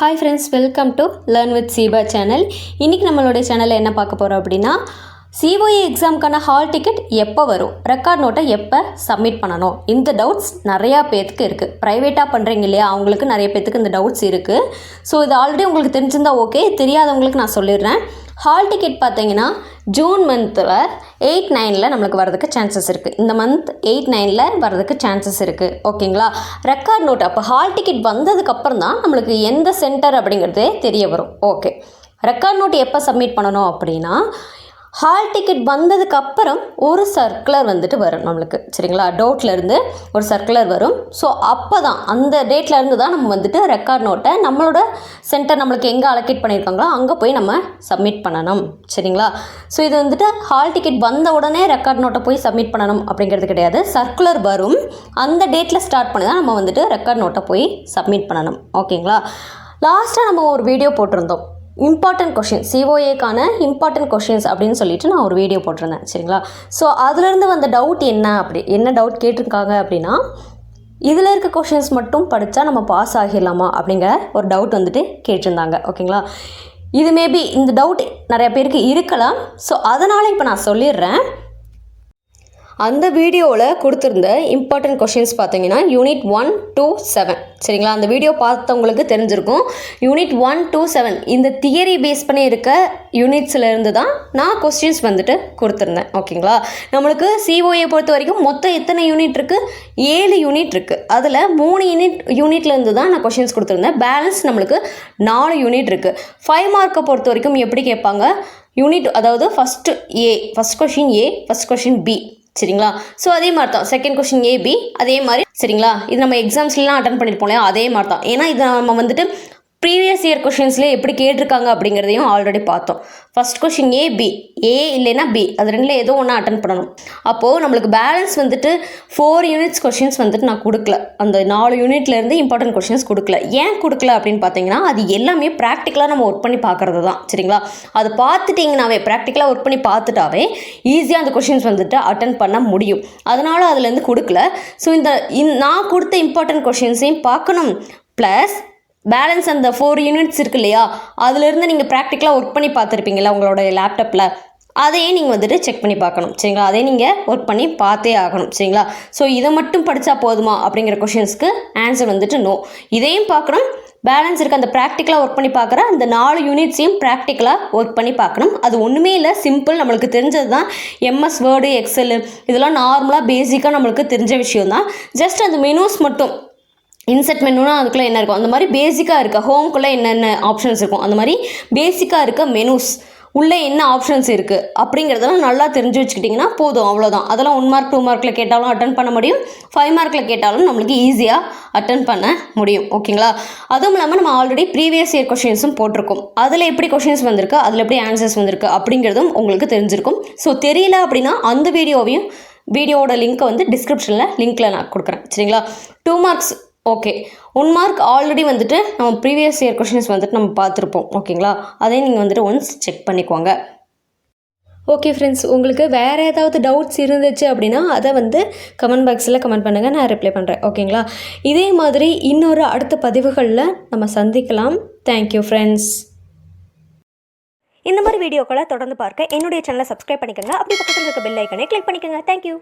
Hi friends welcome to learn with Seeba channel இன்றைக்கி நம்மளுடைய சேனலில் என்ன பார்க்க போகிறோம் அப்படின்னா சிஓஏ எக்ஸாமுக்கான ஹால் டிக்கெட் எப்போ வரும்? ரெக்கார்ட் நோட்டை எப்போ சப்மிட் பண்ணணும்? இந்த டவுட்ஸ் நிறையா பேர்த்துக்கு இருக்குது ப்ரைவேட்டாக பண்ணுறீங்க இல்லையா? அவங்களுக்கு நிறைய பேர்த்துக்கு இந்த டவுட்ஸ் இருக்குது ஸோ இது ஆல்ரெடி உங்களுக்கு தெரிஞ்சிருந்தால் ஓகே தெரியாதவங்களுக்கு நான் சொல்லிடுறேன். ஹால் டிக்கெட் பார்த்தீங்கன்னா ஜூன் மந்தில் எயிட் நைனில் நம்மளுக்கு வரதுக்கு சான்சஸ் இருக்குது இந்த மந்த் எயிட் நைனில் வரதுக்கு சான்சஸ் இருக்குது ஓகேங்களா ரெக்கார்ட் நோட் அப்போ ஹால் டிக்கெட் வந்ததுக்கப்புறம் தான் நம்மளுக்கு எந்த சென்டர் அப்படிங்கிறதே தெரிய வரும். ஓகே ரெக்கார்ட் நோட் எப்போ சப்மிட் பண்ணணும் அப்படின்னா ஹால் டிக்கெட் வந்ததுக்கு அப்புறம் ஒரு சர்க்குலர் வந்துட்டு வரும் நம்மளுக்கு. சரிங்களா? டவுட்லேருந்து ஒரு சர்க்குலர் வரும். ஸோ அப்போ தான் அந்த டேட்லேருந்து தான் நம்ம வந்துட்டு ரெக்கார்ட் நோட்டை நம்மளோட சென்டர் நம்மளுக்கு எங்கே அலோகேட் பண்ணியிருக்காங்களோ அங்கே போய் நம்ம சப்மிட் பண்ணணும். சரிங்களா? ஸோ இது வந்துட்டு ஹால் டிக்கெட் வந்த உடனே ரெக்கார்ட் நோட்டை போய் சப்மிட் பண்ணணும் அப்படிங்கிறது கிடையாது. சர்க்குலர் வரும். அந்த டேட்டில் ஸ்டார்ட் பண்ணி தான் நம்ம வந்துட்டு ரெக்கார்ட் நோட்டை போய் சப்மிட் பண்ணணும். ஓகேங்களா? லாஸ்ட்டாக நம்ம ஒரு வீடியோ போட்டிருந்தோம். இம்பார்ட்டன்ட் கொஷின் சிஓஏக்கான இம்பார்ட்டன்ட் கொஷின்ஸ் அப்படின்னு சொல்லிட்டு நான் ஒரு வீடியோ போட்டிருந்தேன் சரிங்களா? ஸோ அதுலேருந்து வந்த டவுட் என்ன அப்படி என்ன டவுட் கேட்டிருக்காங்க அப்படின்னா இதில் இருக்க கொஷின்ஸ் மட்டும் படித்தா நம்ம பாஸ் ஆகிடலாமா அப்படிங்கிற ஒரு டவுட் வந்துட்டு கேட்டிருந்தாங்க ஓகேங்களா இது மேபி இந்த டவுட் நிறைய பேருக்கு இருக்கலாம். ஸோ அதனால் இப்போ நான் சொல்லிடுறேன். அந்த வீடியோவில் கொடுத்துருந்த இம்பார்ட்டன்ட் கொஷின்ஸ் பார்த்தீங்கன்னா யூனிட் ஒன் டூ செவன் சரிங்களா? அந்த வீடியோ பார்த்தவங்களுக்கு தெரிஞ்சிருக்கும். யூனிட் ஒன் டூ செவன் இந்த தியரி பேஸ் பண்ணி இருக்க யூனிட்ஸில் இருந்து தான் நான் கொஸ்டின்ஸ் வந்துட்டு கொடுத்துருந்தேன். ஓகேங்களா நம்மளுக்கு சிஓஏ பொறுத்த வரைக்கும் மொத்தம் எத்தனை யூனிட் இருக்குது ஏழு யூனிட் இருக்குது அதில் மூணு யூனிட் யூனிட்லேருந்து தான் நான் கொஷின்ஸ் கொடுத்துருந்தேன். பேலன்ஸ் நம்மளுக்கு நாலு யூனிட் இருக்குது ஃபைவ் மார்க்கை பொறுத்த வரைக்கும் எப்படி கேட்பாங்க? யூனிட் அதாவது first A first question A first question B சரிங்களா? ஸோ அதே மாதிரி தான் செகண்ட் கொஷின் ஏபி அதே மாதிரி. சரிங்களா? இது நம்ம எக்ஸாம்ஸ்லாம் அட்டன் பண்ணியிருப்போம் இல்லையா? அதே மாதிரி தான் ஏன்னா இது நம்ம வந்துட்டு ப்ரீவியஸ் இயர் கொஷின்ஸ்லேயே எப்படி கேட்டிருக்காங்க அப்படிங்கிறதையும் ஆல்ரெடி பார்த்தோம். First question A B A இல்லைன்னா பி அது ரெண்டில் ஏதோ ஒன்று அட்டன் பண்ணணும். அப்போது நம்மளுக்கு பேலன்ஸ் வந்துட்டு ஃபோர் யூனிட்ஸ் கொஷின்ஸ் வந்துட்டு நான் கொடுக்கல. அந்த நாலு யூனிட்லேருந்து இம்பார்ட்டன்ட் கொஷின்ஸ் கொடுக்கல. ஏன் கொடுக்கல அப்படின்னு பார்த்தீங்கன்னா அது எல்லாமே ப்ராக்டிக்கலாக நம்ம ஒர்க் பண்ணி பார்க்குறது தான் சரிங்களா? அது பார்த்துட்டிங்கனாவே ப்ராக்டிக்கலாக ஒர்க் பண்ணி பார்த்துட்டாவே ஈஸியாக அந்த கொஷின்ஸ் வந்துட்டு அட்டன் பண்ண முடியும். அதனால் அதுலேருந்து கொடுக்கல. ஸோ இந்த நான் கொடுத்த இம்பார்ட்டன்ட் கொஷின்ஸையும் பார்க்கணும். ப்ளஸ் பேலன்ஸ் அந்த ஃபோர் யூனிட்ஸ் இருக்கு இல்லையா? அதுலேருந்து நீங்கள் ப்ராக்டிக்கலாக ஒர்க் பண்ணி பார்த்துருப்பீங்களா உங்களோட லேப்டாப்பில் அதையும் நீங்கள் வந்துட்டு செக் பண்ணி பார்க்கணும் சரிங்களா? அதே நீங்கள் ஒர்க் பண்ணி பார்த்தே ஆகணும் சரிங்களா? ஸோ இதை மட்டும் படித்தா போதுமா? அப்படிங்கிற கொஷின்ஸ்க்கு ஆன்சர் வந்துட்டு நோ இதையும் பார்க்கணும். பேலன்ஸ் இருக்க அந்த ப்ராக்டிக்கலாக ஒர்க் பண்ணி பார்க்குற அந்த நாலு யூனிட்ஸையும் ப்ராக்டிக்கலாக ஒர்க் பண்ணி பார்க்கணும். அது ஒன்றுமே இல்லை சிம்பிள் நம்மளுக்கு தெரிஞ்சது தான் எம்எஸ் வேர்டு எக்ஸல் இதெல்லாம் நார்மலாக பேசிக்காக நம்மளுக்கு தெரிஞ்ச விஷயம் தான் ஜஸ்ட் அந்த மெனூஸ் மட்டும் இன்செர்ட் மெனுனா அதுக்குள்ளே என்ன இருக்கும்? அந்த மாதிரி பேசிக்காக இருக்க ஹோம்குள்ளே என்னென்ன ஆப்ஷன்ஸ் இருக்கும்? அந்த மாதிரி பேசிக்காக இருக்க மெனுஸ் உள்ளே என்ன ஆப்ஷன்ஸ் இருக்குது அப்படிங்கிறதெல்லாம் நல்லா தெரிஞ்சு வச்சுக்கிட்டிங்கன்னா போதும். அவ்வளோதான் அதெல்லாம் ஒன் மார்க் டூ மார்க்கில் கேட்டாலும் அட்டன் பண்ண முடியும். ஃபைவ் மார்க்கில் கேட்டாலும் நம்மளுக்கு ஈஸியாக அட்டன் பண்ண முடியும். ஓகேங்களா அதுவும் இல்லாமல் நம்ம ஆல்ரெடி ப்ரீவியஸ் இயர் கொஷின்ஸும் போட்டிருக்கோம். அதில் எப்படி கொஷின்ஸ் வந்திருக்கு? அதில் எப்படி ஆன்சர்ஸ் வந்திருக்கு? அப்படிங்கிறதும் உங்களுக்கு தெரிஞ்சிருக்கும். ஸோ தெரியல அப்படின்னா அந்த வீடியோவையும் வீடியோவோட லிங்க்கை வந்து டிஸ்கிரிப்ஷனில் லிங்க்கில் நான் கொடுக்குறேன். சரிங்களா? Two marks okay one mark already வந்துட்டு நம்ம ப்ரீவியஸ் இயர் கொஷின்ஸ் வந்துட்டு நம்ம பார்த்துருப்போம். ஓகேங்களா அதையும் நீங்கள் வந்துட்டு ஒன்ஸ் செக் பண்ணிக்கோங்க. ஓகே ஃப்ரெண்ட்ஸ் உங்களுக்கு வேறு ஏதாவது டவுட்ஸ் இருந்துச்சு அப்படின்னா அதை வந்து கமெண்ட் பாக்ஸில் கமெண்ட் பண்ணுங்கள் நான் ரிப்ளை பண்ணுறேன் ஓகேங்களா இதே மாதிரி இன்னொரு அடுத்த பதிவுகளில் நம்ம சந்திக்கலாம். தேங்க்யூ ஃப்ரெண்ட்ஸ் இந்த மாதிரி வீடியோக்களை தொடர்ந்து பார்க்க என்னுடைய சேனலை சப்ஸ்கிரைப் பண்ணிக்கோங்க. அப்படி பக்கத்தில் இருக்க பெல் ஐக்கனை கிளிக் பண்ணிக்கோங்க. தேங்க்யூ